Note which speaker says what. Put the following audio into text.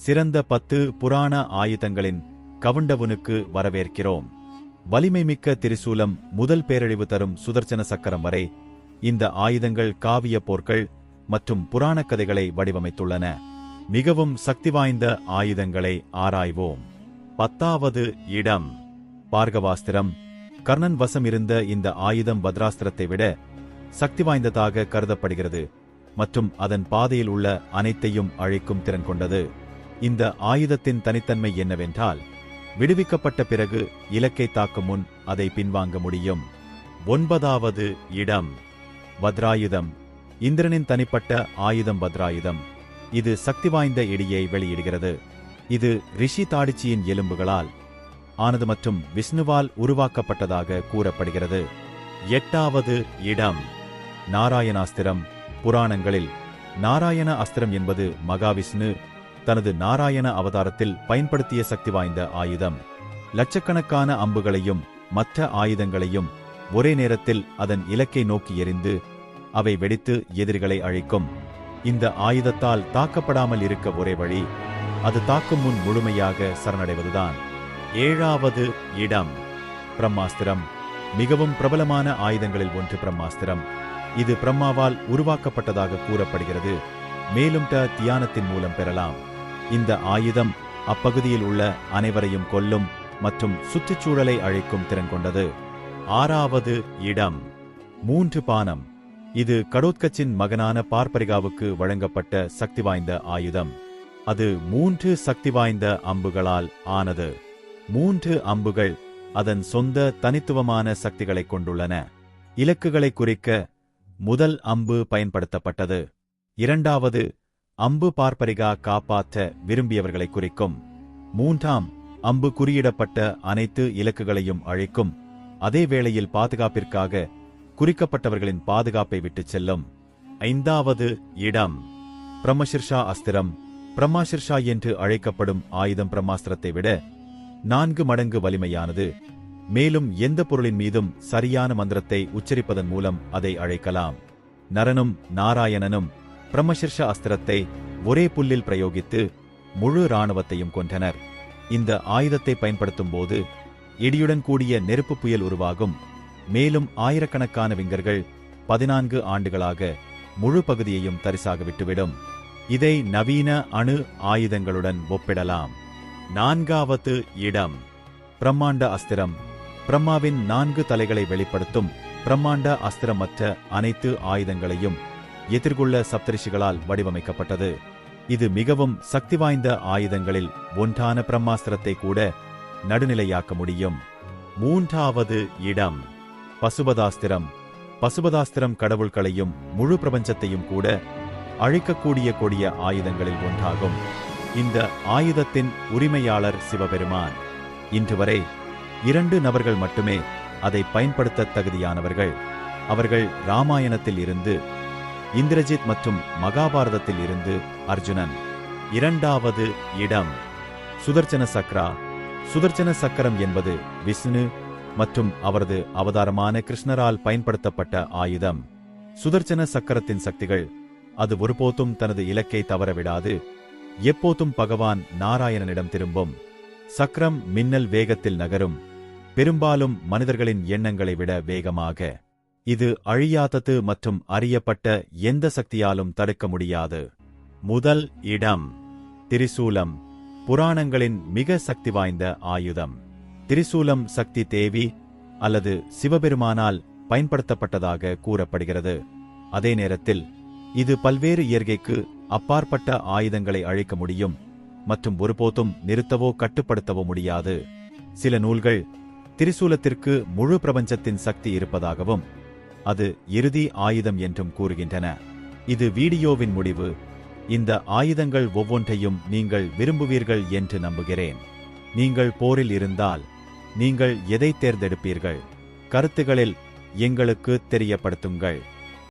Speaker 1: சிறந்த பத்து புராண ஆயுதங்களின் கவுண்டவனுக்கு வரவேற்கிறோம். வலிமைமிக்க திரிசூலம் முதல் பேரழிவு தரும் சுதர்சன சக்கரம் வரை இந்த ஆயுதங்கள் காவிய போர்கள் மற்றும் புராணக் கதைகளை வடிவமைத்துள்ளன. மிகவும் சக்தி வாய்ந்த ஆயுதங்களை ஆராய்வோம். பத்தாவது இடம். பார்கவாஸ்திரம். கர்ணன் வசம் இருந்த இந்த ஆயுதம் பத்ராஸ்திரத்தை விட சக்தி வாய்ந்ததாக கருதப்படுகிறது மற்றும் அதன் பாதையில் உள்ள அனைத்தையும் அழைக்கும் திறன் கொண்டது. இந்த ஆயுதத்தின் தனித்தன்மை என்னவென்றால் விடுவிக்கப்பட்ட பிறகு இலக்கை தாக்கும் முன் அதை பின்வாங்க முடியும். ஒன்பதாவது இடம் வத்ராயுதம். இந்திரனின் தனிப்பட்ட ஆயுதம் வத்ராயுதம். இது சக்தி வாய்ந்த இடியை வெளியிடுகிறது. இது ரிஷி தாடிச்சியின் எலும்புகளால் ஆனது மற்றும் விஷ்ணுவால் உருவாக்கப்பட்டதாக கூறப்படுகிறது. எட்டாவது இடம் நாராயணாஸ்திரம். புராணங்களில் நாராயண அஸ்திரம் என்பது மகாவிஷ்ணு தனது நாராயண அவதாரத்தில் பயன்படுத்திய சக்தி வாய்ந்த ஆயுதம். லட்சக்கணக்கான அம்புகளையும் மற்ற ஆயுதங்களையும் ஒரே நேரத்தில் அதன் இலக்கை நோக்கி எரிந்து அவை வெடித்து எதிரிகளை அழிக்கும். இந்த ஆயுதத்தால் தாக்கப்படாமல் இருக்க ஒரே வழி அது தாக்கும் முன் முழுமையாக சரணடைவதுதான். ஏழாவது இடம் பிரம்மாஸ்திரம். மிகவும் பிரபலமான ஆயுதங்களில் ஒன்று பிரம்மாஸ்திரம். இது பிரம்மாவால் உருவாக்கப்பட்டதாக கூறப்படுகிறது. மேலும் ட தியானத்தின் மூலம் பெறலாம். இந்த ஆயுதம் அப்பகுதியில் உள்ள அனைவரையும் கொல்லும் மற்றும் சுற்றுச்சூழலை அழைக்கும் திறன் கொண்டது. ஆறாவது இடம் மூன்று பானம். இது கடோத்கச்சின் மகனான பார்ப்பரிகாவுக்கு வழங்கப்பட்ட சக்தி வாய்ந்த ஆயுதம். அது மூன்று சக்தி வாய்ந்த அம்புகளால் ஆனது. மூன்று அம்புகள் அதன் சொந்த தனித்துவமான சக்திகளை கொண்டுள்ளன. இலக்குகளை குறிக்க முதல் அம்பு பயன்படுத்தப்பட்டது. இரண்டாவது அம்பு பார்ப்பரிகா காப்பாற்ற விரும்பியவர்களை குறிக்கும். மூன்றாம் அம்பு குறியிடப்பட்ட அனைத்து இலக்குகளையும் அழைக்கும். அதே வேளையில் பாதுகாப்பிற்காக குறிக்கப்பட்டவர்களின் பாதுகாப்பை விட்டுச் செல்லும். ஐந்தாவது இடம் பிரம்மசிர்ஷா அஸ்திரம். பிரம்மாசிர்ஷா என்று அழைக்கப்படும் ஆயுதம் பிரம்மாஸ்திரத்தை விட நான்கு மடங்கு வலிமையானது. மேலும் எந்த பொருளின் மீதும் சரியான மந்திரத்தை உச்சரிப்பதன் மூலம் அதை அழைக்கலாம். நரனும் நாராயணனும் பிரம்மசிர்ஷ அஸ்திரத்தை ஒரே புல்லில் பிரயோகித்து முழு இராணுவத்தையும் கொன்றனர். இந்த ஆயுதத்தை பயன்படுத்தும் போது இடியுடன் கூடிய நெருப்பு புயல் உருவாகும். மேலும் ஆயிரக்கணக்கான விங்கர்கள் பதினான்கு ஆண்டுகளாக முழு பகுதியையும் தரிசாக விட்டுவிடும். இதை நவீன அணு ஆயுதங்களுடன் ஒப்பிடலாம். நான்காவது இடம். பிரம்மாண்ட அஸ்திரம். பிரம்மாவின் நான்கு தலைகளை வெளிப்படுத்தும் பிரம்மாண்ட அஸ்திரமற்ற அனைத்து ஆயுதங்களையும் எதிர்கொள்ள சப்தரிஷிகளால் வடிவமைக்கப்பட்டது. இது மிகவும் சக்தி வாய்ந்த ஆயுதங்களில் ஒன்றான பிரம்மாஸ்திரத்தை கூட நடுநிலையாக்க முடியும். மூன்றாவது இடம் பசுபதாஸ்திரம். பசுபதாஸ்திரம் கடவுள்களையும் முழு பிரபஞ்சத்தையும் கூட அழிக்கக்கூடிய கொடிய ஆயுதங்களில் ஒன்றாகும். இந்த ஆயுதத்தின் உரிமையாளர் சிவபெருமான். இன்று வரை இரண்டு நபர்கள் மட்டுமே அதை பயன்படுத்த தகுதியானவர்கள். அவர்கள் ராமாயணத்தில் இருந்து இந்திரஜித் மற்றும் மகாபாரதத்தில் இருந்து அர்ஜுனன். இரண்டாவது இடம் சுதர்சன சக்ரா. சுதர்சன சக்கரம் என்பது விஷ்ணு மற்றும் அவரது அவதாரமான கிருஷ்ணரால் பயன்படுத்தப்பட்ட ஆயுதம். சுதர்சன சக்கரத்தின் சக்திகள் அது ஒருபோதும் தனது இலக்கை தவறவிடாது. எப்போதும் பகவான் நாராயணனிடம் திரும்பும். சக்கரம் மின்னல் வேகத்தில் நகரும். பெரும்பாலும் மனிதர்களின் எண்ணங்களை விட வேகமாக. இது அழியாதது மற்றும் அறியப்பட்ட எந்த சக்தியாலும் தடுக்க முடியாது. முதல் இடம் திரிசூலம் புராணங்களின் மிக சக்தி வாய்ந்த ஆயுதம். திரிசூலம் சக்தி தேவி அல்லது சிவபெருமானால் பயன்படுத்தப்பட்டதாக கூறப்படுகிறது. அதே நேரத்தில் இது பல்வேறு இயற்கைக்கு அப்பாற்பட்ட ஆயுதங்களை அழிக்க முடியும் மற்றும் ஒருபோதும் நிறுத்தவோ கட்டுப்படுத்தவோ முடியாது. சில நூல்கள் திரிசூலத்திற்கு முழு பிரபஞ்சத்தின் சக்தி இருப்பதாகவும் அது இறுதி ஆயுதம் என்றும் கூறுகின்றன. இது வீடியோவின் முடிவு. இந்த ஆயுதங்கள் ஒவ்வொன்றையும் நீங்கள் விரும்புவீர்கள் என்று நம்புகிறேன். நீங்கள் போரில் இருந்தால் நீங்கள் எதை தேர்ந்தெடுப்பீர்கள்? கருத்துகளில் எங்களுக்கு தெரியப்படுத்துங்கள்.